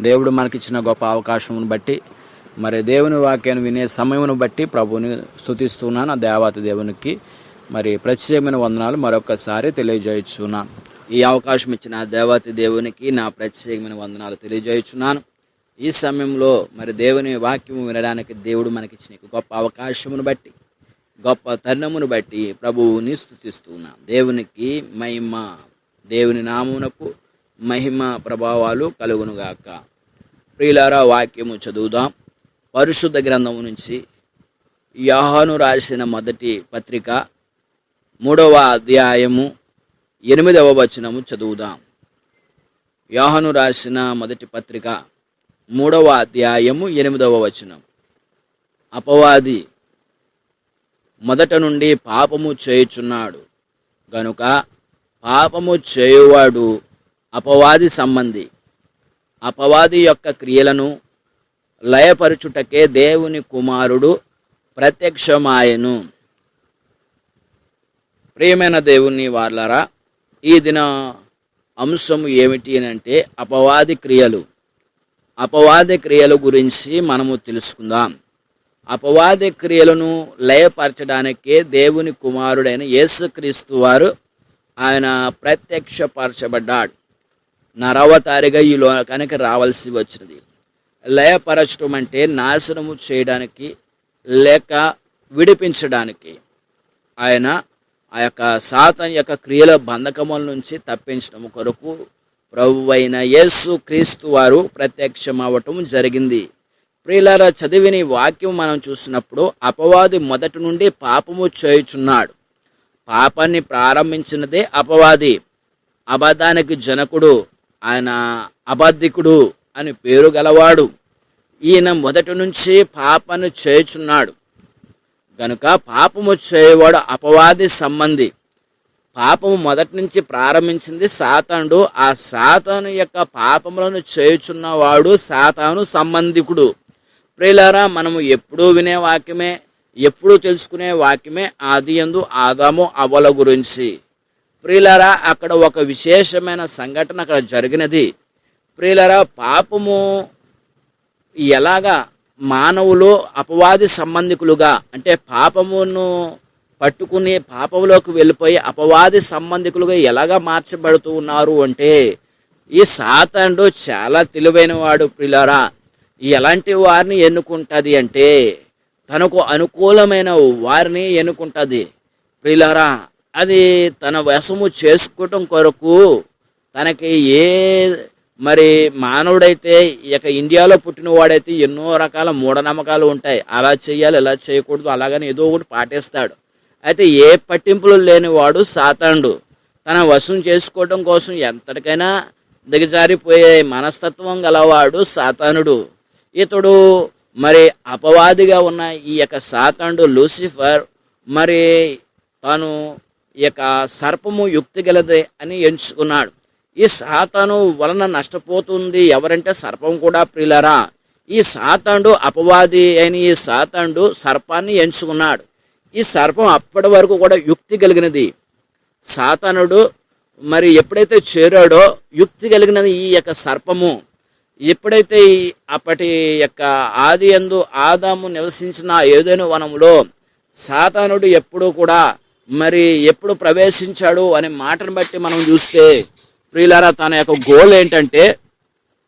దేవుడు మనకిచ్చిన గొప్ప అవకాశమును బట్టి మరి దేవుని వాక్యాన్ని వినే సమయమును బట్టి ప్రభువుని స్థుతిస్తున్నాను ఆ దేవత దేవునికి మరి ప్రత్యేకమైన వందనాలు మరొకసారి తెలియజేయుచున్నాను. ఈ అవకాశం ఇచ్చిన దేవాతి దేవునికి నా ప్రత్యేకమైన వందనాలు తెలియజేయుచున్నాను. ఈ సమయంలో మరి దేవుని వాక్యము వినడానికి దేవుడు మనకిచ్చిన గొప్ప అవకాశమును బట్టి గొప్ప తరుణమును బట్టి ప్రభువుని స్థుతిస్తున్నాం దేవునికి మహిమ దేవుని నామునకు మహిమ ప్రభావాలు కలుగునుగాక. ప్రియులారా వాక్యము చదువుదాం. పరిశుద్ధ గ్రంథము నుంచి యాహను రాసిన మొదటి పత్రిక మూడవ అధ్యాయము ఎనిమిదవ వచనము చదువుదాం. యాహను రాసిన మొదటి పత్రిక మూడవ అధ్యాయము ఎనిమిదవ వచనం. అపవాది మొదట నుండి పాపము చేయుచున్నాడు. గనుక పాపము చేయువాడు అపవాది సంబంధి. అపవాది యొక్క క్రియలను లయపరచుటకే దేవుని కుమారుడు ప్రత్యక్షమాయను. ప్రియమైన దేవుని వాళ్ళరా ఈ దిన అంశము ఏమిటి అని అంటే అపవాది క్రియలు. అపవాది క్రియల గురించి మనము తెలుసుకుందాం. అపవాది క్రియలను లయపరచడానికే దేవుని కుమారుడైన యేసుక్రీస్తు వారు ఆయన ప్రత్యక్షపరచబడ్డాడు. నరవ తారిగా ఈ లోకానికి రావాల్సి వచ్చినది. లయపరచడం అంటే నాశనము చేయడానికి లేక విడిపించడానికి ఆయన ఆ యొక్క సాతన్ యొక్క క్రియల బంధకముల నుంచి తప్పించడం కొరకు ప్రభు అయిన యేసు క్రీస్తు వారు ప్రత్యక్షమవటం జరిగింది. ప్రియులారా చదివిన వాక్యం మనం చూసినప్పుడు అపవాది మొదటి నుండి పాపము చేయుచున్నాడు. పాపాన్ని ప్రారంభించినదే అపవాది. అబద్ధానికి జనకుడు. ఆయన అబద్ధికుడు అని పేరు గలవాడు. ఈయన మొదటి నుంచి పాపను చేయుచున్నాడు. గనుక పాపము చేయవాడు అపవాది సంబంధి. పాపము మొదటి నుంచి ప్రారంభించింది సాతానుడు. ఆ సాతాను యొక్క పాపములను చేయుచున్నవాడు సాతాను సంబంధికుడు. ప్రియులారా మనము ఎప్పుడూ వినే వాక్యమే ఎప్పుడూ తెలుసుకునే వాక్యమే ఆది ఎందు ఆదాము అవల గురించి. ప్రియులారా అక్కడ ఒక విశేషమైన సంఘటన అక్కడ జరిగినది. ప్రియులారా పాపము ఎలాగా మానవులు అపవాది సంబంధికులుగా అంటే పాపమును పట్టుకుని పాపంలోకి వెళ్ళిపోయి అపవాది సంబంధికులుగా ఎలాగా మార్చబడుతూ ఉన్నారు అంటే ఈ సాతండు చాలా తెలివైన వాడు ప్రిలారా ఎలాంటి వారిని ఎన్నుకుంటుంది అంటే తనకు అనుకూలమైన వారిని ఎన్నుకుంటుంది. ప్రిలారా అది తన వశము చేసుకోవటం కొరకు తనకి ఏ మరి మానవుడైతే ఇక ఇండియాలో పుట్టినవాడైతే ఎన్నో రకాల మూఢనమ్మకాలు ఉంటాయి. అలా చేయాలి ఇలా చేయకూడదు అలాగని ఏదో ఒకటి పాటిస్తాడు. అయితే ఏ పట్టింపులు లేనివాడు సాతాండు తన వశం చేసుకోవడం కోసం ఎంతటికైనా దిగజారిపోయే మనస్తత్వం గలవాడు సాతానుడు. ఇతడు మరి అపవాదిగా ఉన్న ఈ యొక్క సాతాండు లూసిఫర్ మరి తాను ఈ యొక్క సర్పము యుక్తి గలదే అని ఎంచుకున్నాడు. ఈ సాతాను వలన నష్టపోతుంది. ఎవరంటే సర్పం కూడా ప్రిలరా ఈ సాతాండు అపవాది అయిన ఈ సాతాండు సర్పాన్ని ఎంచుకున్నాడు. ఈ సర్పం అప్పటి వరకు కూడా యుక్తి కలిగినది. సాతానుడు మరి ఎప్పుడైతే చేరాడో యుక్తి కలిగినది ఈ యొక్క సర్పము. ఎప్పుడైతే అప్పటి యొక్క ఆది ఎందు ఆదాము నివసించిన ఏదైనా వనంలో సాతానుడు ఎప్పుడూ కూడా మరి ఎప్పుడు ప్రవేశించాడు అనే మాటను బట్టి మనం చూస్తే ప్రియులారా తన యొక్క గోల్ ఏంటంటే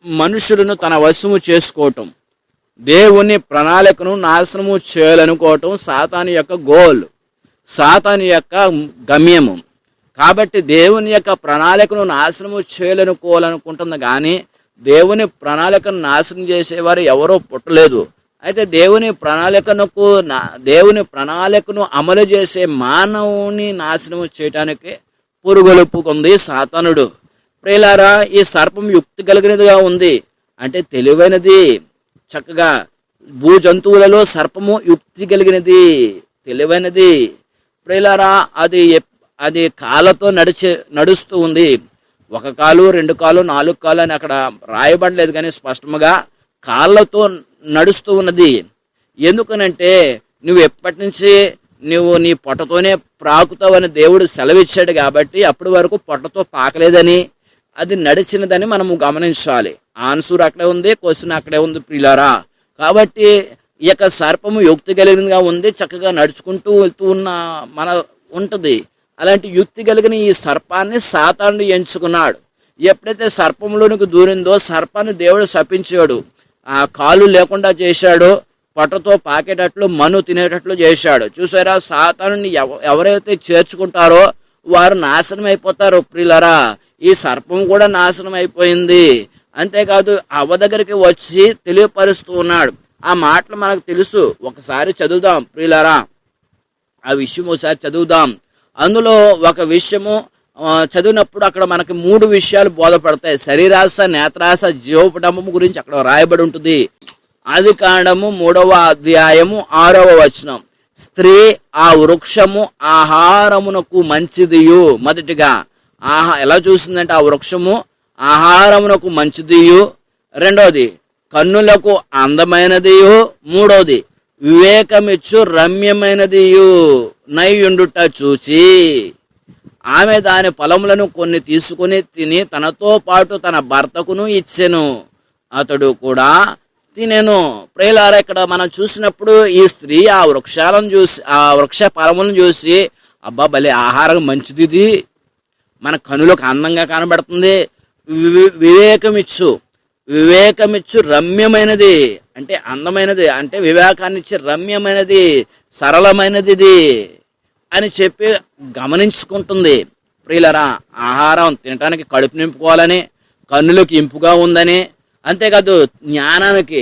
మనుషులను తన వశము చేసుకోవటం దేవుని ప్రణాళికను నాశనము చేయాలనుకోవటం సాతాని యొక్క గోల్ సాతాని యొక్క గమ్యము. కాబట్టి దేవుని యొక్క ప్రణాళికను నాశనము చేయాలనుకోవాలనుకుంటుంది కానీ దేవుని ప్రణాళికను నాశనం చేసేవారు ఎవరో పుట్టలేదు. అయితే దేవుని ప్రణాళికనకు నా దేవుని ప్రణాళికను అమలు చేసే మానవుని నాశనం చేయటానికి పురుగొలుపుకుంది సాతనుడు. ప్రియులారా ఈ సర్పం యుక్తి కలిగినదిగా ఉంది. అంటే తెలివైనది చక్కగా భూ జంతువులలో సర్పము యుక్తి కలిగినది తెలివైనది. ప్రియులారా అది అది కాళ్ళతో నడిచే నడుస్తూ ఉంది. ఒక కాలు రెండు కాలు నాలుగు కాలు అని అక్కడ రాయబడలేదు కానీ స్పష్టముగా కాళ్ళతో నడుస్తూ ఉన్నది. ఎందుకనంటే నువ్వు ఎప్పటి నుంచి నువ్వు నీ పొట్టతోనే ప్రాకుతావని దేవుడు సెలవిచ్చాడు కాబట్టి అప్పటి వరకు పొట్టతో పాకలేదని అది నడిచినదని మనము గమనించాలి. ఆన్సర్ అక్కడే ఉంది క్వశ్చన్ అక్కడే ఉంది ప్రిలారా కాబట్టి ఈ యొక్క సర్పము యుక్తి కలిగినగా ఉంది చక్కగా నడుచుకుంటూ వెళ్తూ ఉన్న మన ఉంటుంది. అలాంటి యుక్తి కలిగిన ఈ సర్పాన్ని సాతాను ఎంచుకున్నాడు. ఎప్పుడైతే సర్పంలోనికి దూరిందో సర్పాన్ని దేవుడు శపించాడు. ఆ కాలు లేకుండా చేశాడు పొట్టతో పాకేటట్లు మను తినేటట్లు చేశాడు. చూసారా సాతానుని ఎవరైతే చేర్చుకుంటారో వారు నాశనం అయిపోతారు ప్రిలరా ఈ సర్పం కూడా నాశనం అయిపోయింది అంతేకాదు అవ్వ దగ్గరికి వచ్చి తెలియపరుస్తూ ఉన్నాడు. ఆ మాటలు మనకు తెలుసు. ఒకసారి చదువుదాం ప్రియులరా ఆ విషయం ఒకసారి చదువుదాం. అందులో ఒక విషయము చదివినప్పుడు అక్కడ మనకి మూడు విషయాలు బోధపడతాయి. శరీరాశ నేత్రాశ జీవపడము గురించి అక్కడ రాయబడి ఉంటుంది. ఆది కాండము మూడవ అధ్యాయము ఆరవ వచనం. స్త్రీ ఆ వృక్షము ఆహారమునకు మంచిదియు మొదటిగా. ఆహా ఎలా చూసిందంటే ఆ వృక్షము ఆహారమునకు మంచిదియు. రెండోది కన్నులకు అందమైనదియు. మూడోది వివేకమిచ్చు రమ్యమైనదియు. నైయుండుట చూచి. ఆమె దాని ఫలములను కొన్ని తీసుకుని తిని తనతో పాటు తన భర్తకును ఇచ్చెను. అతడు కూడా తినెను. ప్రేలారా ఇక్కడ మనం చూసినప్పుడు ఈ స్త్రీ ఆ వృక్షాలను చూసి ఆ వృక్ష ఫలములను చూసి అబ్బా భలే ఆహారం మంచిది ఇది మన కనులకు అందంగా కనబడుతుంది. వివేకమిచ్చు. వివేకమిచ్చు రమ్యమైనది. అంటే అందమైనది. అంటే వివేకాన్నిచ్చే రమ్యమైనది. సరళమైనది ఇది అని చెప్పి గమనించుకుంటుంది. ప్రియులరా ఆహారం తినడానికి కడుపు నింపుకోవాలని కన్నులకు ఇంపుగా ఉందని. అంతేకాదు జ్ఞానానికి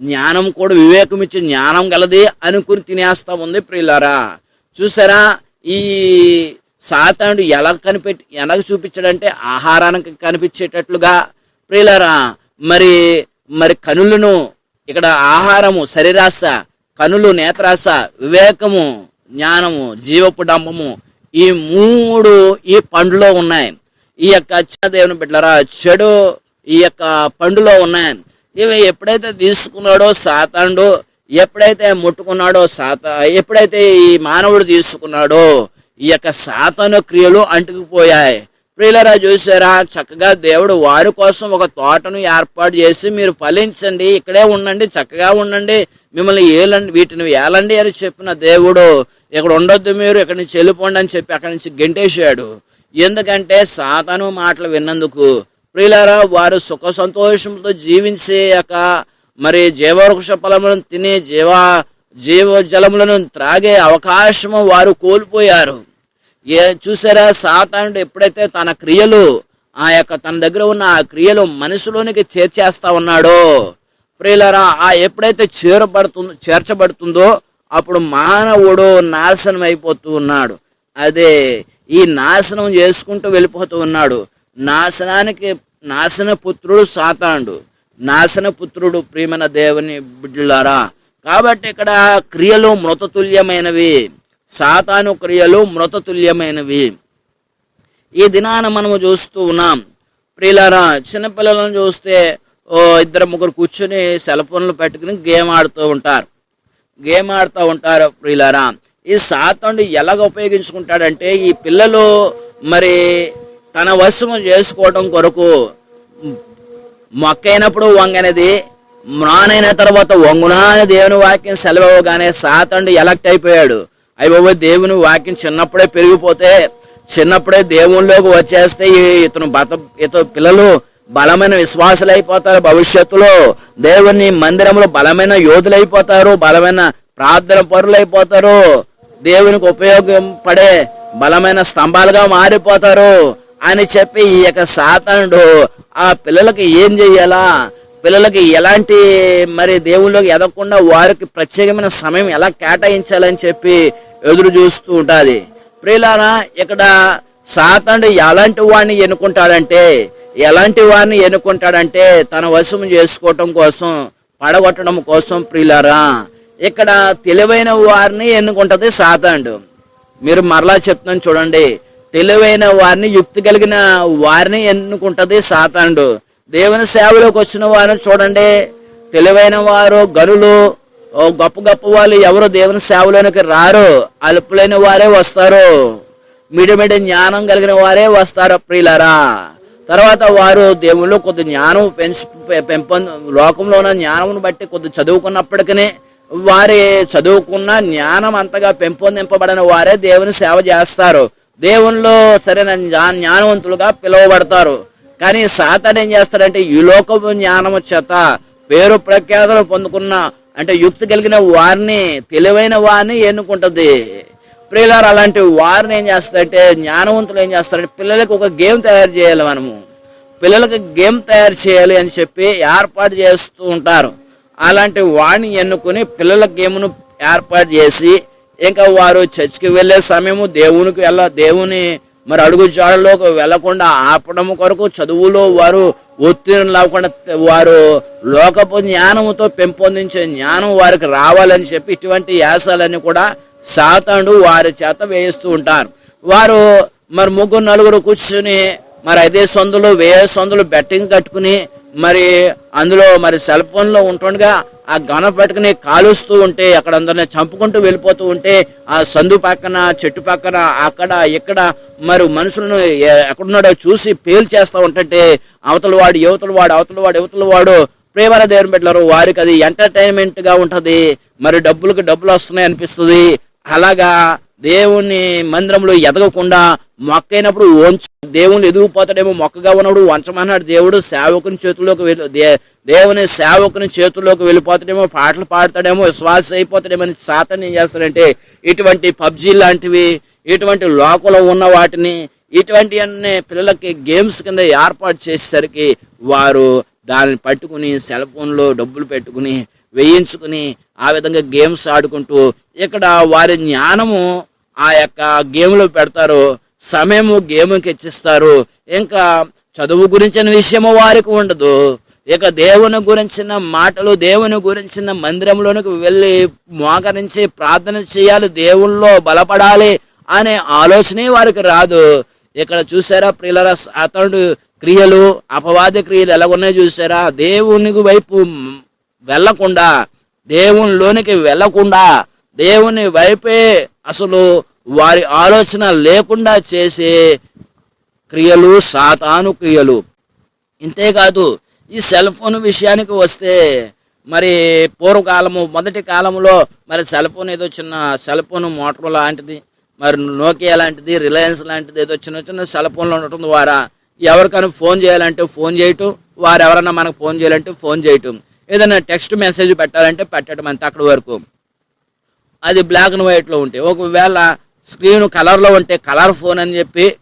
జ్ఞానం కూడా వివేకం ఇచ్చే జ్ఞానం గలది అనుకుని తినేస్తా ఉంది ప్రియులరా. చూసారా ఈ సాతానుడు ఎలా కనిపెట్టి ఎలా చూపించాడంటే ఆహారానికి కనిపించేటట్లుగా. ప్రియులరా మరి మరి కనులను ఇక్కడ ఆహారము శరీరాశ కనులు నేత్రాశ వివేకము జ్ఞానము జీవపు డంబము ఈ మూడు ఈ పండులో ఉన్నాయి. ఈ యొక్క దేవుని బిడ్డరా చెడు ఈ యొక్క పండులో ఉన్నాయి. ఇవి ఎప్పుడైతే తీసుకున్నాడో సాతాండు ఎప్పుడైతే ముట్టుకున్నాడో సాత ఎప్పుడైతే ఈ మానవుడు తీసుకున్నాడో ఈ యొక్క సాతను క్రియలు అంటుకుపోయాయి. ప్రియులరా చూసారా? చక్కగా దేవుడు వారి కోసం ఒక తోటను ఏర్పాటు చేసి మీరు ఫలించండి ఇక్కడే ఉండండి చక్కగా ఉండండి మిమ్మల్ని ఏలండి వీటిని ఏలండి అని చెప్పిన దేవుడు ఇక్కడ ఉండొద్దు మీరు ఇక్కడి నుంచి వెళ్ళిపోండి అని చెప్పి అక్కడి నుంచి గెంటేశాడు. ఎందుకంటే సాతాను మాటలు విన్నందుకు ప్రియులారా వారు సుఖ సంతోషంతో జీవించే యొక్క మరి జీవవృక్ష ఫలములను తినే జీవ జీవ జలములను త్రాగే అవకాశము వారు కోల్పోయారు. ఏ చూసారా? సాతానుడు ఎప్పుడైతే తన క్రియలు ఆ యొక్క తన దగ్గర ఉన్న ఆ క్రియలు మనసులోనికి చేర్చేస్తా ఉన్నాడో ప్రియులరా ఆ ఎప్పుడైతే చేరబడుతుందో చేర్చబడుతుందో అప్పుడు మానవుడు నాశనం అయిపోతూ ఉన్నాడు. అదే ఈ నాశనం చేసుకుంటూ వెళ్ళిపోతూ ఉన్నాడు. నాశనానికి నాశన పుత్రుడు సాతాండు నాశన పుత్రుడు ప్రియమైన దేవుని బిడ్డలారా. కాబట్టి ఇక్కడ క్రియలు మృతతుల్యమైనవి. సాతాను క్రియలు మృతతుల్యమైనవి. ఈ దినాన మనము చూస్తూ ఉన్నాం ప్రియులారా చిన్నపిల్లలను చూస్తే ఓ ఇద్దరు ముగ్గురు కూర్చొని సెల్ ఫోన్లు పెట్టుకుని గేమ్ ఆడుతూ ఉంటారు. గేమ్ ఆడుతూ ఉంటారు ప్రియులారా ఈ సాతండు ఎలాగ ఉపయోగించుకుంటాడంటే ఈ పిల్లలు మరి తన వశము చేసుకోవడం కొరకు మొక్కైనప్పుడు వంగనేది మ్రానైన తర్వాత వంగునా అని దేవుని వాక్యం సెలవుగానే సాతండు ఎలక్ట్ అయిపోయాడు. అయిపోయి దేవుని వాక్యం చిన్నప్పుడే పెరిగిపోతే చిన్నప్పుడే దేవునిలోకి వచ్చేస్తే ఈ- ఇతను బత ఇతను పిల్లలు బలమైన విశ్వాసులు అయిపోతారు భవిష్యత్తులో. దేవుని మందిరంలో బలమైన యోధులు అయిపోతారు బలమైన ప్రార్థన పరులు అయిపోతారు. దేవునికి ఉపయోగపడే బలమైన స్తంభాలుగా మారిపోతారు అని చెప్పి ఈ యొక్క సాతానుడు ఆ పిల్లలకి ఏం చెయ్యాలా? పిల్లలకి ఎలాంటి మరి దేవుళ్ళకి ఎదగకుండా వారికి ప్రత్యేకమైన సమయం ఎలా కేటాయించాలని చెప్పి ఎదురు చూస్తూ ఉంటుంది. ప్రియులారా ఇక్కడ సాతానుడు ఎలాంటి వాడిని ఎన్నుకుంటాడంటే ఎలాంటి వాడిని ఎన్నుకుంటాడంటే తన వశం చేసుకోవటం కోసం పడగొట్టడం కోసం ప్రియులారా ఇక్కడ తెలివైన వారిని ఎన్నుకుంటది సాతాండు మీరు మరలా చెప్తున్నాను చూడండి తెలివైన వారిని యుక్తి కలిగిన వారిని ఎన్నుకుంటది సాతాండు దేవుని సేవలోకి వచ్చిన వారిని చూడండి. తెలివైన వారు గనులు ఓ గొప్ప గొప్ప వాళ్ళు ఎవరు దేవుని సేవలోనికి రారు. అల్పులైన వారే వస్తారు. మిడిమిడి జ్ఞానం కలిగిన వారే వస్తారు ప్రియులరా. తర్వాత వారు దేవుళ్ళు కొద్ది జ్ఞానం పెంచి పె- పెంపొంద లోకంలో ఉన్న జ్ఞానం బట్టి కొద్ది చదువుకున్నప్పటికీ వారి చదువుకున్న జ్ఞానం అంతగా పెంపొందింపబడిన వారే దేవుని సేవ చేస్తారు. దేవునిలో సరైన జ్ఞా- జ్ఞానవంతులుగా పిలువబడతారు. కానీ సాతాన్ ఏం చేస్తాడంటే ఈ లోకపు జ్ఞానము చేత పేరు ప్రఖ్యాతలు పొందుకున్న అంటే యుక్తి కలిగిన వారిని తెలివైన వారిని ఎన్నుకుంటుంది. ప్రియులారు అలాంటి వారిని ఏం చేస్తారంటే జ్ఞానవంతులు ఏం చేస్తారంటే పిల్లలకు ఒక గేమ్ తయారు చేయాలి మనము. పిల్లలకు గేమ్ తయారు చేయాలి అని చెప్పి ఏర్పాటు చేస్తూ ఉంటారు. అలాంటి వాడిని ఎన్నుకొని పిల్లల గేమ్ను ఏర్పాటు చేసి ఇంకా వారు చర్చికి వెళ్ళే సమయము దేవునికి వెళ్ళ దేవుని మరి అడుగు జాడలోకి వెళ్ళకుండా ఆపడం కొరకు చదువులో వారు ఉత్తీర్ణం లేకుండా వారు లోకపు జ్ఞానముతో పెంపొందించే జ్ఞానం వారికి రావాలని చెప్పి ఇటువంటి యాసాలన్నీ కూడా సాతాండు వారి చేత వేయిస్తూ ఉంటారు. వారు మరి ముగ్గురు నలుగురు కూర్చుని మరి ఐదే సొందులు వేరే సొందులు బెట్టింగ్ కట్టుకుని మరి అందులో మరి సెల్ ఫోన్లో ఉంటుండగా ఆ గన పట్టుకుని కాలుస్తూ ఉంటే అక్కడ అందరిని చంపుకుంటూ వెళ్ళిపోతూ ఉంటే ఆ సందు పక్కన చెట్టు పక్కన అక్కడ ఇక్కడ మరి మనుషులను ఎక్కడున్నాడో చూసి పేలు చేస్తూ ఉంటుంటే అవతల వాడు యువతల వాడు అవతల వాడు యువతల వాడు ప్రేమల దేవుని పెట్టారు వారికి అది ఎంటర్టైన్మెంట్గా ఉంటుంది మరి డబ్బులకు డబ్బులు వస్తున్నాయి అనిపిస్తుంది. అలాగా దేవుని మందిరంలో ఎదగకుండా మొక్కైనప్పుడు వంచు. దేవుని ఎదిగిపోతాడేమో మొక్కగా ఉన్నప్పుడు వంచమన్నాడు దేవుడు. సేవకుని చేతుల్లోకి వెళ్ళి దే- దేవుని సేవకుని చేతుల్లోకి వెళ్ళిపోతాడేమో పాటలు పాడతాడేమో విశ్వాస అయిపోతాడేమో అని సాతన్ ఏం చేస్తాడంటే ఇటువంటి పబ్జీ లాంటివి ఇటువంటి లోకంలో ఉన్న వాటిని ఇటువంటి అన్ని పిల్లలకి గేమ్స్ కింద ఏర్పాటు చేసేసరికి వారు దానిని పట్టుకుని సెల్ ఫోన్లో డబ్బులు పెట్టుకుని వేయించుకుని ఆ విధంగా గేమ్స్ ఆడుకుంటూ ఇక్కడ వారి జ్ఞానము ఆ యొక్క గేమ్లో పెడతారు. సమయము గేమ్కి ఇచ్చిస్తారు. ఇంకా చదువు గురించిన విషయము వారికి ఉండదు. ఇక దేవుని గురించిన మాటలు దేవుని గురించిన మందిరంలోనికి వెళ్ళి మోకరించి ప్రార్థన చేయాలి దేవుల్లో బలపడాలి అనే ఆలోచనే వారికి రాదు. ఇక్కడ చూసారా ప్రియుల అతడు క్రియలు అపవాద క్రియలు ఎలాగున్నాయో చూసారా? దేవుని వైపు వెళ్ళకుండా దేవునిలోనికి వెళ్ళకుండా దేవుని వైపే అసలు వారి ఆలోచన లేకుండా చేసే క్రియలు సాతాను క్రియలు. ఇంతేకాదు ఈ సెల్ ఫోన్ విషయానికి వస్తే మరి పూర్వకాలము మొదటి కాలంలో మరి సెల్ ఫోన్ ఏదో చిన్న సెల్ ఫోన్ మోటార్ లాంటిది మరి నోకియా లాంటిది రిలయన్స్ లాంటిది ఏదో చిన్న చిన్న సెల్ ఫోన్లు ఉండటం ద్వారా ఎవరికైనా ఫోన్ చేయాలంటే ఫోన్ చేయటం వారు ఎవరైనా మనకు ఫోన్ చేయాలంటే ఫోన్ చేయటం. ఏదైనా టెక్స్ట్ మెసేజ్ పెట్టాలంటే పెట్టడం అంతే అక్కడి వరకు. అది బ్లాక్ అండ్ వైట్లో ఉంటే. ఒకవేళ స్క్రీన్ కలర్లో ఉంటే కలర్ ఫోన్ అని చెప్పి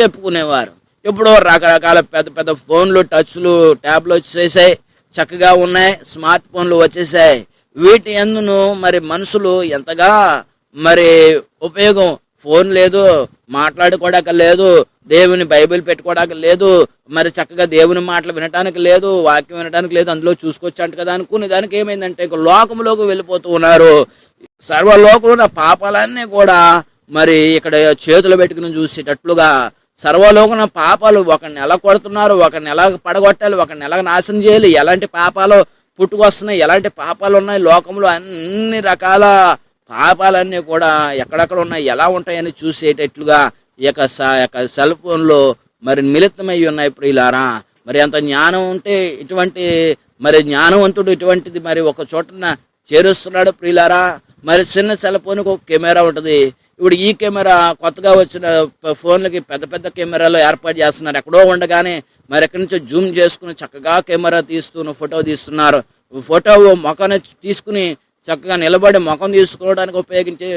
చెప్పుకునేవారు. ఇప్పుడు రకరకాల పెద్ద పెద్ద ఫోన్లు టచ్లు ట్యాబ్లు వచ్చేసాయి. చక్కగా ఉన్నాయి. స్మార్ట్ ఫోన్లు వచ్చేసాయి. వీటి ఎందును మరి మనుషులు ఎంతగా మరి ఉపయోగం ఫోన్ లేదు మాట్లాడుకోవడానికి లేదు దేవుని బైబిల్ పెట్టుకోవడానికి లేదు మరి చక్కగా దేవుని మాటలు వినటానికి లేదు వాక్యం వినడానికి లేదు అందులో చూసుకోవచ్చు అంట కదా అనుకునే దానికి ఏమైందంటే ఇక లోకంలోకి వెళ్ళిపోతూ ఉన్నారు. సర్వలోకంలో ఉన్న పాపాలన్నీ కూడా మరి ఇక్కడ చేతులు పెట్టుకుని చూసేటట్లుగా సర్వలోకన పాపాలు ఒక నెల కొడుతున్నారు ఒక నెల పడగొట్టాలి ఒక నెల నాశనం చేయాలి. ఎలాంటి పాపాలు పుట్టుకొస్తున్నాయి ఎలాంటి పాపాలు ఉన్నాయి? లోకంలో అన్ని రకాల పాపాలన్నీ కూడా ఎక్కడెక్కడ ఉన్నాయి ఎలా ఉంటాయని చూసేటట్లుగా ఈ యొక్క స- యొక్క సెల్ ఫోన్లో మరి మిళితమై ఉన్నాయి ప్రియులారా. మరి అంత జ్ఞానం ఉంటే ఇటువంటి మరి జ్ఞానవంతుడు ఇటువంటిది మరి ఒక చోటన చేరుస్తున్నాడు ప్రియులారా. మరి చిన్న సెల్ ఫోన్కి ఒక కెమెరా ఉంటుంది. ఇప్పుడు ఈ కెమెరా కొత్తగా వచ్చిన ఫోన్లకి పెద్ద పెద్ద కెమెరాలు ఏర్పాటు చేస్తున్నారు. ఎక్కడో ఉండగానే మరి ఎక్కడి నుంచో జూమ్ చేసుకుని చక్కగా కెమెరా తీస్తూ ఫోటో తీస్తున్నారు. ఫోటో మొఖాన్ని తీసుకుని చక్కగా నిలబడి ముఖం తీసుకోవడానికి ఉపయోగించే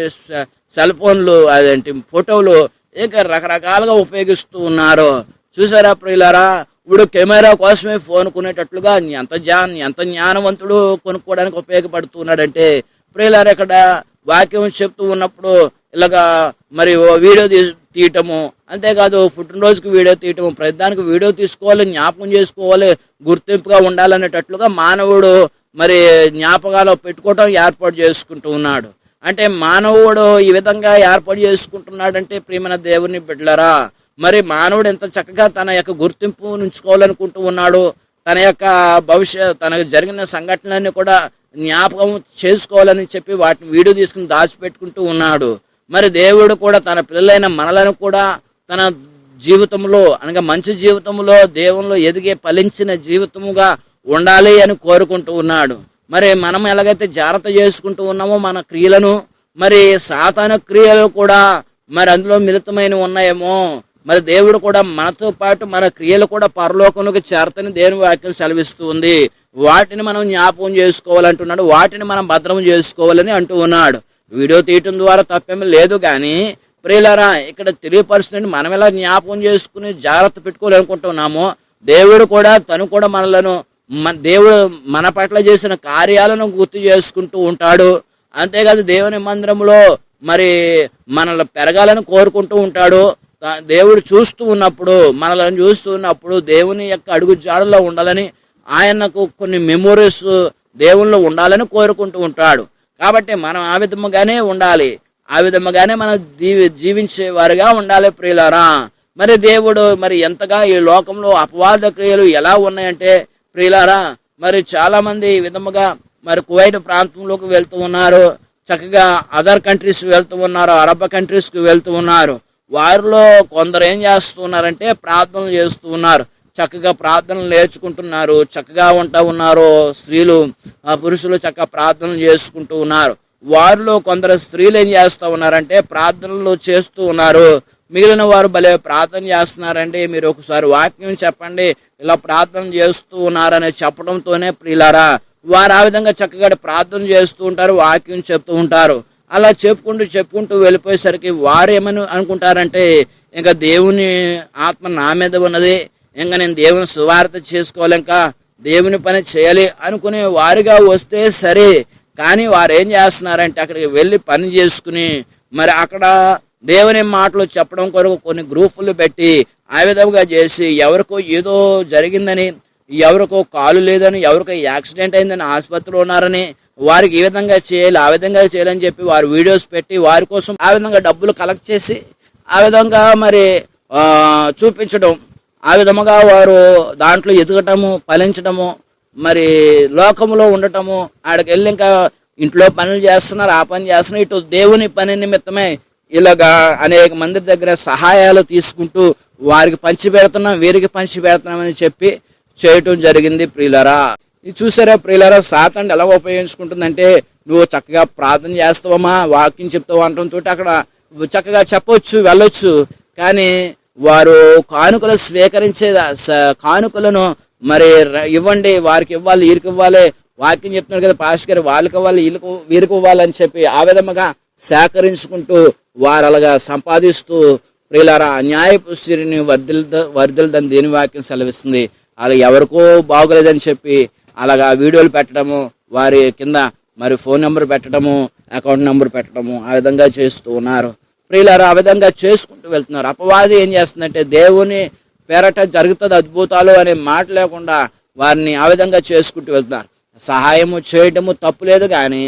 సెల్ ఫోన్లు అదేంటి ఫోటోలు ఇక రకరకాలుగా ఉపయోగిస్తూ ఉన్నారు. చూసారా ప్రియులారా? ఇప్పుడు కెమెరా కోసమే ఫోన్ కొనేటట్లుగా ఎంత జ్ఞా ఎంత జ్ఞానవంతుడు కొనుక్కోవడానికి ఉపయోగపడుతున్నాడంటే ప్రియులారా ఇక్కడ వాక్యం చెప్తూ ఉన్నప్పుడు ఇలాగా మరి వీడియో తీ తీయటము అంతేకాదు పుట్టినరోజుకి వీడియో తీయటము ప్రతిదానికి వీడియో తీసుకోవాలి జ్ఞాపకం చేసుకోవాలి గుర్తింపుగా ఉండాలనేటట్లుగా మానవుడు మరి జ్ఞాపకాలు పెట్టుకోవటం ఏర్పాటు చేసుకుంటూ ఉన్నాడు. అంటే మానవుడు ఈ విధంగా ఏర్పాటు చేసుకుంటున్నాడంటే ప్రియమైన దేవుని బిడ్డలరా మరి మానవుడు ఎంత చక్కగా తన యొక్క గుర్తింపు ఉంచుకోవాలనుకుంటూ ఉన్నాడు తన యొక్క భవిష్యత్ తనకు జరిగిన సంఘటనలన్నీ కూడా జ్ఞాపకం చేసుకోవాలని చెప్పి వాటిని వీడియో తీసుకుని దాచిపెట్టుకుంటూ ఉన్నాడు. మరి దేవుడు కూడా తన పిల్లలైన మనలను కూడా తన జీవితంలో అనగా మంచి జీవితంలో దేవునిలో ఎదిగే ఫలించిన జీవితముగా ఉండాలి అని కోరుకుంటూ ఉన్నాడు. మరి మనం ఎలాగైతే జాగ్రత్త చేసుకుంటూ ఉన్నామో మన క్రియలను మరి సాతాన క్రియలు కూడా మరి అందులో మిళితమైన ఉన్నాయేమో. మరి దేవుడు కూడా మనతో పాటు మన క్రియలు కూడా పరలోకంలోకి చేరతని దేవుని వాక్యం సెలవిస్తూ ఉంది వాటిని మనం జ్ఞాపకం చేసుకోవాలంటున్నాడు. వాటిని మనం భద్రం చేసుకోవాలని అంటూ ఉన్నాడు. వీడియో తీయటం ద్వారా తప్పేమీ లేదు కానీ ప్రియులరా ఇక్కడ తెలియపరుస్తుంది మనం ఎలా జ్ఞాపకం చేసుకుని జాగ్రత్త పెట్టుకోవాలనుకుంటున్నామో దేవుడు కూడా తను కూడా మనలను మన దేవుడు మన పట్ల చేసిన కార్యాలను గుర్తు చేసుకుంటూ ఉంటాడు. అంతేకాదు దేవుని మందిరంలో మరి మనల్ని పెరగాలని కోరుకుంటూ ఉంటాడు. దేవుడు చూస్తూ ఉన్నప్పుడు మనల్ని చూస్తూ ఉన్నప్పుడు దేవుని యొక్క అడుగు జాడలో ఉండాలని ఆయనకు కొన్ని మెమోరీస్ దేవుళ్ళు ఉండాలని కోరుకుంటూ ఉంటాడు. కాబట్టి మనం ఆ విధముగానే ఉండాలి. ఆ విధముగానే మనం జీవి జీవించే వారిగా ఉండాలి ప్రియులారా. మరి దేవుడు మరి ఎంతగా ఈ లోకంలో అపవాద క్రియలు ఎలా ఉన్నాయంటే ప్రియులారా మరి చాలా మంది ఈ విధముగా మరి కువైట్ ప్రాంతంలోకి వెళ్తూ ఉన్నారు. చక్కగా అదర్ కంట్రీస్ వెళ్తూ ఉన్నారు అరబ్ కంట్రీస్కి వెళ్తూ ఉన్నారు. వారిలో కొందరు ఏం చేస్తూ ఉన్నారంటే ప్రార్థనలు చేస్తూ ఉన్నారు. చక్కగా ప్రార్థనలు నేర్చుకుంటున్నారు చక్కగా ఉంటా ఉన్నారు. స్త్రీలు ఆ పురుషులు చక్కగా ప్రార్థనలు చేసుకుంటూ ఉన్నారు. వారిలో కొందరు స్త్రీలు ఏం చేస్తూ ఉన్నారంటే ప్రార్థనలు చేస్తూ ఉన్నారు. మిగిలిన వారు భలే ప్రార్థన చేస్తున్నారండి. మీరు ఒకసారి వాక్యం చెప్పండి. ఇలా ప్రార్థన చేస్తూ ఉన్నారని చెప్పడంతోనే ప్రియులారా వారు ఆ విధంగా చక్కగా ప్రార్థన చేస్తూ ఉంటారు వాక్యం చెప్తూ ఉంటారు. అలా చెప్పుకుంటూ చెప్పుకుంటూ వెళ్ళిపోయేసరికి వారు ఏమని అనుకుంటారంటే ఇంకా దేవుని ఆత్మ నా మీద ఉన్నది. ఇంకా నేను దేవుని సువార్త చేసుకోవాలి. ఇంకా దేవుని పని చేయాలి అనుకునే వారిగా వస్తే సరే. కానీ వారు ఏం చేస్తున్నారంటే అక్కడికి వెళ్ళి పని చేసుకుని మరి అక్కడ దేవుని మాటలు చెప్పడం కొరకు కొన్ని గ్రూపులు పెట్టి ఆ విధంగా చేసి ఎవరికో ఏదో జరిగిందని ఎవరికో కాలు లేదని ఎవరికో యాక్సిడెంట్ అయిందని ఆసుపత్రిలో ఉన్నారని వారికి ఈ విధంగా చేయాలి ఆ విధంగా చేయాలని చెప్పి వారు వీడియోస్ పెట్టి వారి కోసం ఆ విధంగా డబ్బులు కలెక్ట్ చేసి ఆ విధంగా మరి చూపించడం ఆ విధముగా వారు దాంట్లో ఎదగటము ఫలించడము మరి లోకములో ఉండటము ఆడికి వెళ్ళి ఇంకా ఇంట్లో పనులు చేస్తున్నారు ఆ పని చేస్తున్నారు ఇటు దేవుని పని నిమిత్తమే ఇలాగా అనేక మంది దగ్గర సహాయాలు తీసుకుంటూ వారికి పంచి పెడుతున్నాం వీరికి పంచి పెడుతున్నామని చెప్పి చేయటం జరిగింది ప్రియులరా. ఇది చూసారా ప్రియులరా సాతండి ఎలా ఉపయోగించుకుంటుందంటే నువ్వు చక్కగా ప్రార్థన చేస్తావమ్మా వాక్యం చెప్తావు అనడంతో అక్కడ చక్కగా చెప్పవచ్చు వెళ్ళొచ్చు. కానీ వారు కానుకలు స్వీకరించే స- కానుకలను మరి ఇవ్వండి వారికి ఇవ్వాలి వీరికి ఇవ్వాలి. వాక్యం చెప్తున్నారు కదా పాస్ గారు వాళ్ళకి ఇవ్వాలి వీళ్ళకి వీరికి ఇవ్వాలి అని చెప్పి ఆ విధముగా సేకరించుకుంటూ వారు అలాగా సంపాదిస్తూ ప్రియులారా అన్యాయపు సిరిని వర్ధిల్ద వర్ధిల్దని దేని వాక్యం సెలవిస్తుంది. అలా ఎవరికో బాగోలేదని చెప్పి అలాగా వీడియోలు పెట్టడము వారి కింద మరి ఫోన్ నెంబర్ పెట్టడము అకౌంట్ నెంబర్ పెట్టడము ఆ విధంగా చేస్తూ ఉన్నారు. ప్రియులారు ఆ విధంగా చేసుకుంటూ వెళ్తున్నారు. అపవాది ఏం చేస్తుందంటే దేవుని పేరట జరుగుతుంది అద్భుతాలు అనే మాట లేకుండా వారిని ఆ విధంగా చేసుకుంటూ వెళ్తున్నారు. సహాయము చేయటము తప్పులేదు కానీ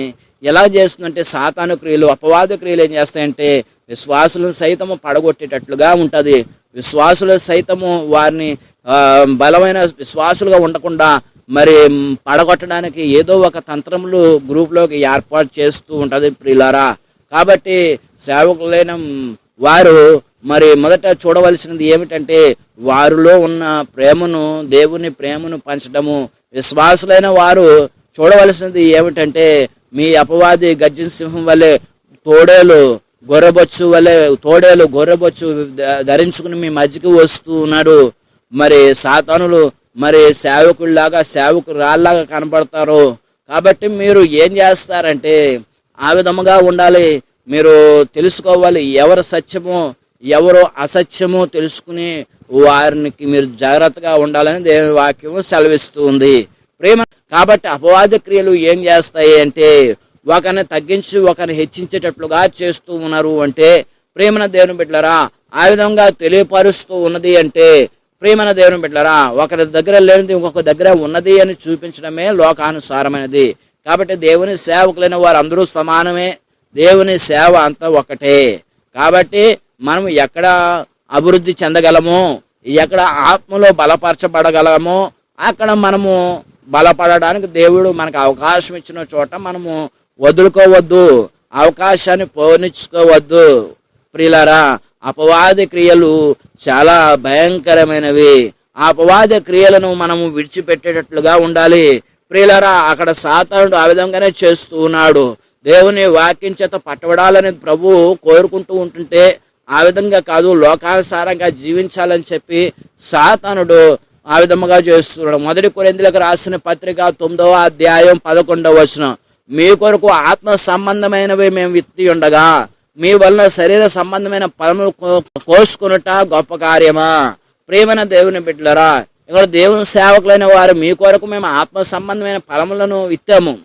ఎలా చేస్తుందంటే సాతాను క్రియలు అపవాద క్రియలు ఏం చేస్తాయంటే విశ్వాసులను సైతము పడగొట్టేటట్లుగా ఉంటుంది. విశ్వాసుల సైతము వారిని బలమైన విశ్వాసులుగా ఉండకుండా మరి పడగొట్టడానికి ఏదో ఒక తంత్రములు గ్రూప్లోకి ఏర్పాటు చేస్తూ ఉంటుంది ప్రియులారా. కాబట్టి సేవకులైన వారు మరి మొదట చూడవలసినది ఏమిటంటే వారిలో ఉన్న ప్రేమను దేవుని ప్రేమను పంచడము. విశ్వాసులైన వారు చూడవలసినది ఏమిటంటే మీ అపవాది గర్జన సింహం వలె తోడేలు గొర్రెబొచ్చు వలె తోడేలు గొర్రెబొచ్చు ధరించుకుని మీ మధ్యకి వస్తూ ఉన్నాడు. మరి సాతానులు మరి సేవకుల్లాగా సేవకు రాళ్ళలాగా కనపడతారు. కాబట్టి మీరు ఏం చేస్తారంటే ఆ విధముగా ఉండాలి. మీరు తెలుసుకోవాలి ఎవరు సత్యమో ఎవరు అసత్యమో తెలుసుకుని వారికి మీరు జాగ్రత్తగా ఉండాలని దేవుని వాక్యము సెలవిస్తూ ఉంది. ప్రేమ కాబట్టి అపవాద క్రియలు ఏం చేస్తాయి అంటే ఒకరిని తగ్గించి ఒకరిని హెచ్చించేటట్లుగా చేస్తూ ఉన్నారు అంటే ప్రేమన దేవుని బిడ్డలరా ఆ విధంగా తెలియపరుస్తూ ఉన్నది అంటే ప్రేమన దేవుని బిడ్డలరా ఒకరి దగ్గర లేనిది ఇంకొక దగ్గర ఉన్నది అని చూపించడమే లోకానుసారమైనది. కాబట్టి దేవుని సేవకులైన వారు అందరూ సమానమే. దేవుని సేవ అంతా ఒకటే. కాబట్టి మనం ఎక్కడ అభివృద్ధి చెందగలము ఎక్కడ ఆత్మలో బలపరచబడగలము అక్కడ మనము బలపడడానికి దేవుడు మనకు అవకాశం ఇచ్చిన చోట మనము వదులుకోవద్దు. అవకాశాన్ని పోనిచ్చుకోవద్దు. ప్రియులరా అపవాది క్రియలు చాలా భయంకరమైనవి. ఆ అపవాద క్రియలను మనము విడిచిపెట్టేటట్లుగా ఉండాలి. ప్రియులరా అక్కడ సాతానుడు ఆ విధంగానే చేస్తూ ఉన్నాడు. దేవుని వాక్యం చేత పట్టబడాలని ప్రభు కోరుకుంటూ ఉంటుంటే ఆ విధంగా కాదు లోకానుసారంగా జీవించాలని చెప్పి సాతానుడు ఆ విధముగా చేస్తున్నాడు. మొదటి కొరిందులకు రాసిన పత్రిక తొమ్మిదవ అధ్యాయం పదకొండవ వచనం. మీ కొరకు ఆత్మ సంబంధమైనవి మేము విత్తి ఉండగా మీ వలన శరీర సంబంధమైన పనులు కో- గొప్ప కార్యమా? ప్రేమైన దేవుని బిడ్డలరా ఇక్కడ దేవుని సేవకులైన వారు మీ కొరకు మేము ఆత్మ సంబంధమైన ఫలములను విత్తాము.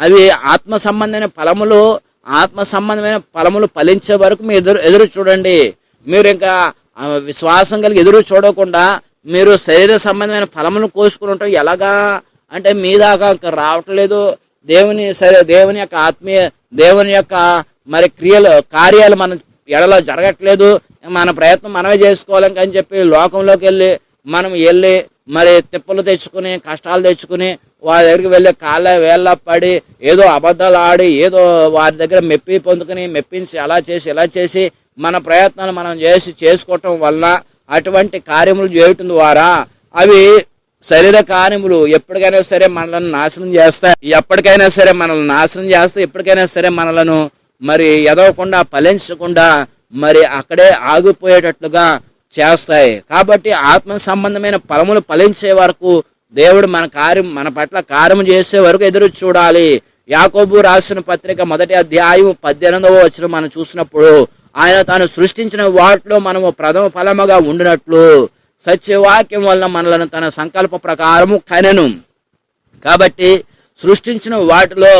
అవి ఆత్మ సంబంధమైన ఫలములు ఆత్మ సంబంధమైన ఫలములు ఫలించే వరకు మీరు ఎదురు ఎదురు చూడండి. మీరు ఇంకా విశ్వాసం కలిగి ఎదురు చూడకుండా మీరు శరీర సంబంధమైన ఫలములు కోసుకుని ఉంటాం ఎలాగా? అంటే మీ దాకా రావట్లేదు. దేవుని సరే దేవుని యొక్క ఆత్మీయ దేవుని యొక్క మరి క్రియలు కార్యాలు మన ఎడలో జరగట్లేదు. మన ప్రయత్నం మనమే చేసుకోవాలి అని చెప్పి లోకంలోకి వెళ్ళి మనం వెళ్ళి మరి తిప్పలు తెచ్చుకుని కష్టాలు తెచ్చుకుని వారి దగ్గరికి వెళ్ళి కాళ్ళ వేళ్ళ పడి ఏదో అబద్ధాలు ఆడి ఏదో వారి దగ్గర మెప్పి పొందుకుని మెప్పించి అలా చేసి ఇలా చేసి మన ప్రయత్నాలు మనం చేసి చేసుకోవటం వల్ల అటువంటి కార్యములు చేయటం ద్వారా అవి శరీర కార్యములు ఎప్పటికైనా సరే మనల్ని నాశనం చేస్తాయి. ఎప్పటికైనా సరే మనల్ని నాశనం చేస్తే ఎప్పటికైనా సరే మనలను మరి ఎదవకుండా ఫలించకుండా మరి అక్కడే ఆగిపోయేటట్లుగా చేస్తాయి. కాబట్టి ఆత్మ సంబంధమైన ఫలములు ఫలించే వరకు దేవుడు మన కార్యం మన పట్ల కార్యం చేసే వరకు ఎదురు చూడాలి. యాకోబు రాసిన పత్రిక మొదటి అధ్యాయం పద్దెనిమిదవ వచ్చిన మనం చూసినప్పుడు ఆయన తాను సృష్టించిన వాటిలో మనము ప్రథమ ఫలముగా ఉండినట్లు సత్యవాక్యం వలన మనలను తన సంకల్ప ప్రకారము కనెను. కాబట్టి సృష్టించిన వాటిలో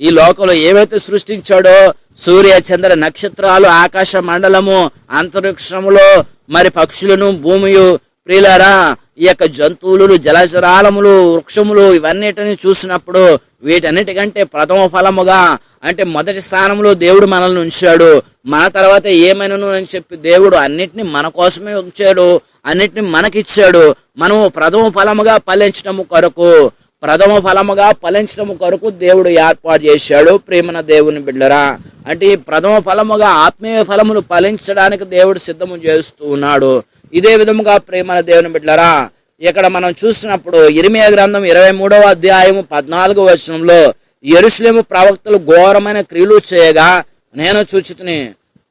ఈ లోకంలో ఏవైతే సృష్టించాడో సూర్య చంద్ర నక్షత్రాలు ఆకాశ మండలము అంతరిక్షములో మరి పక్షులను భూమియు ప్రియులరా ఈ యొక్క జంతువులు జలచరాలములు వృక్షములు ఇవన్నిటిని చూసినప్పుడు వీటన్నిటికంటే ప్రథమ ఫలముగా అంటే మొదటి స్థానంలో దేవుడు మనల్ని ఉంచాడు. మన తర్వాత ఏమైనను అని చెప్పి దేవుడు అన్నిటిని మన కోసమే ఉంచాడు. అన్నిటిని మనకిచ్చాడు. మనము ప్రథమ ఫలముగా ఫలించటము కొరకు ప్రథమ ఫలముగా ఫలించడం కొరకు దేవుడు ఏర్పాటు చేశాడు. ప్రేమన దేవుని బిడ్డరా అంటే ఈ ప్రథమ ఫలముగా ఆత్మీయ ఫలములు ఫలించడానికి దేవుడు సిద్ధము చేస్తూ ఉన్నాడు. ఇదే విధముగా ప్రేమన దేవుని బిడ్డరా ఇక్కడ మనం చూసినప్పుడు ఇరిమియ గ్రంథం ఇరవై మూడవ అధ్యాయము పద్నాలుగో వచనంలో ఎరుసలేము ప్రవక్తలు ఘోరమైన క్రియలు చేయగా నేను చూచితిని.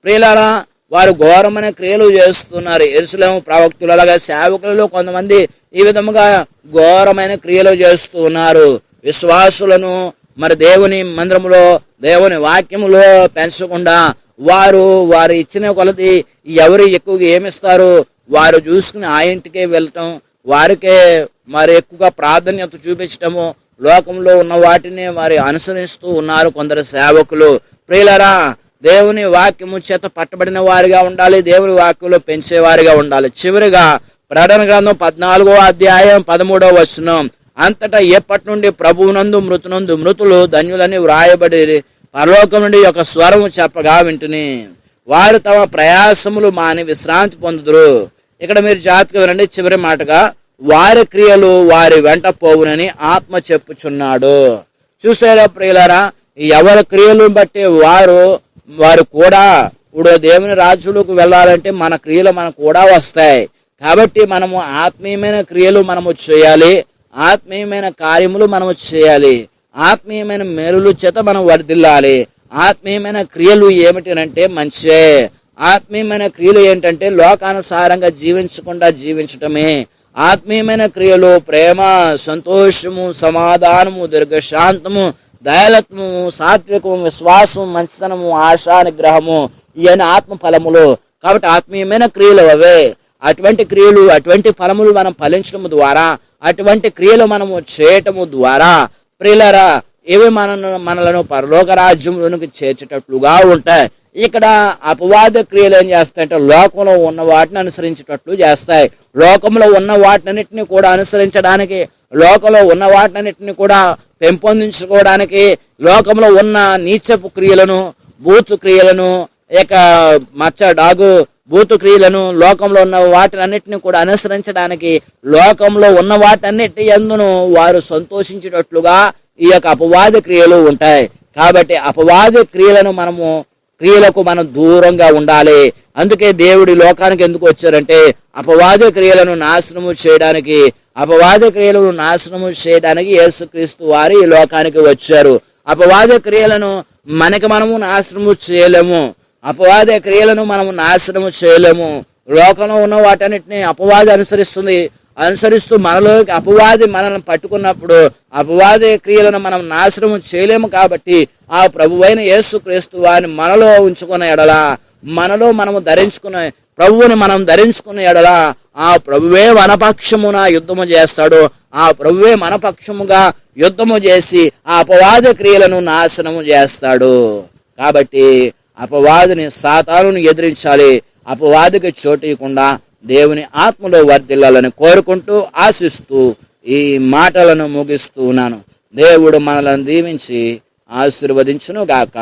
ప్రియులారా వారు ఘోరమైన క్రియలు చేస్తున్నారు. ఎరుసలేము ప్రవక్తులు అలాగే సేవకులలో కొంతమంది ఈ విధముగా ఘోరమైన క్రియలు చేస్తూ ఉన్నారు. విశ్వాసులను మరి దేవుని మందిరములో దేవుని వాక్యములో పెంచకుండా వారు వారు ఇచ్చిన కొలది ఎవరు ఎక్కువగా ఏమిస్తారు? వారు చూసుకుని ఆ ఇంటికే వెళ్ళటం వారికే మరి ఎక్కువగా ప్రాధాన్యత చూపించటము లోకంలో ఉన్న వాటిని మరి అనుసరిస్తూ ఉన్నారు కొందరు సేవకులు. ప్రియులరా దేవుని వాక్యము చేత పట్టబడిన వారిగా ఉండాలి దేవుని వాక్యంలో పెంచేవారిగా ఉండాలి. చివరిగా ప్రకటన గ్రంథం పద్నాలుగో అధ్యాయం పదమూడవ వచనం అంతటా ఎప్పటి నుండి ప్రభువునందు మృతునందు మృతులు ధన్యులని వ్రాయబడి పరలోకం నుండి ఒక స్వరము చెప్పగా వింటుని. వారు తమ ప్రయాసములు మాని విశ్రాంతి పొందుదురు. ఇక్కడ మీరు జాగ్రత్తగా వినండి చివరి మాటగా వారి క్రియలు వారి వెంట పోవునని ఆత్మ చెప్పుచున్నాడు. చూసారా ప్రియులారా ఎవరి క్రియలను బట్టి వారు వారు కూడా ఇప్పుడు దేవుని రాజులకు వెళ్ళాలంటే మన క్రియలు మనకు కూడా వస్తాయి. కాబట్టి మనము ఆత్మీయమైన క్రియలు మనము చేయాలి ఆత్మీయమైన కార్యములు మనము చేయాలి ఆత్మీయమైన మేలులు చేత మనం వర్దిల్లాలి ఆత్మీయమైన క్రియలు ఏమిటంటే మంచే. ఆత్మీయమైన క్రియలు ఏంటంటే లోకానుసారంగా జీవించకుండా జీవించటమే. ఆత్మీయమైన క్రియలు ప్రేమ సంతోషము సమాధానము దీర్ఘశాంతము దయాలత్వము సాత్వికము విశ్వాసము మంచితనము ఆశా నిగ్రహము ఇవన్నీ ఆత్మ ఫలములు కాబట్టి ఆత్మీయమైన క్రియలు అవే. అటువంటి క్రియలు అటువంటి ఫలములు మనం ఫలించడం ద్వారా అటువంటి క్రియలు మనము చేయటము ద్వారా ప్రియులరా ఇవి మన మనలను పరలోక రాజ్యంలోనికి చేర్చేటట్లుగా ఉంటాయి. ఇక్కడ అపవాద క్రియలు ఏం చేస్తాయంటే లోకంలో ఉన్న వాటిని అనుసరించేటట్లు చేస్తాయి. లోకంలో ఉన్న వాటినన్నిటిని కూడా అనుసరించడానికి లోకంలో ఉన్న వాటినన్నిటిని కూడా పెంపొందించుకోవడానికి లోకంలో ఉన్న నీచపు క్రియలను బూతు క్రియలను ఇక మచ్చ డాగు బూతు క్రియలను లోకంలో ఉన్న వాటినన్నిటిని కూడా అనుసరించడానికి లోకంలో ఉన్న వాటన్నిటి ఎందును వారు సంతోషించేటట్లుగా ఈ యొక్క అపవాద క్రియలు ఉంటాయి. కాబట్టి అపవాద క్రియలను మనము క్రియలకు మనం దూరంగా ఉండాలి. అందుకే దేవుడి లోకానికి ఎందుకు వచ్చారంటే అపవాద క్రియలను నాశనము చేయడానికి అపవాద క్రియలను నాశనము చేయడానికి యేసుక్రీస్తు వారు ఈ లోకానికి వచ్చారు. అపవాద క్రియలను మనకి మనము నాశనము చేయలేము. అపవాద క్రియలను మనము నాశనము చేయలేము. లోకంలో ఉన్న వాటన్నిటిని అపవాద అనుసరిస్తుంది. అనుసరిస్తూ మనలోకి అపవాది మనల్ని పట్టుకున్నప్పుడు అపవాది క్రియలను మనం నాశనం చేయలేము కాబట్టి ఆ ప్రభువైన యేసుక్రీస్తు వారిని మనలో ఉంచుకున్న ఎడల మనలో మనము ధరించుకునే ప్రభువుని మనం ధరించుకున్న ఎడల ఆ ప్రభువే మనపక్షమున యుద్ధము చేస్తాడు. ఆ ప్రభువే మనపక్షముగా యుద్ధము చేసి ఆ అపవాద క్రియలను నాశనము చేస్తాడు. కాబట్టి అపవాదిని సాతాను ఎదిరించాలి. అపవాదికి చోటు ఇవ్వకుండా దేవుని ఆత్మలో వర్ధిల్లాలని కోరుకుంటూ ఆశిస్తూ ఈ మాటలను ముగిస్తూ ఉన్నాను. దేవుడు మనలను దీవించి ఆశీర్వదించును గాక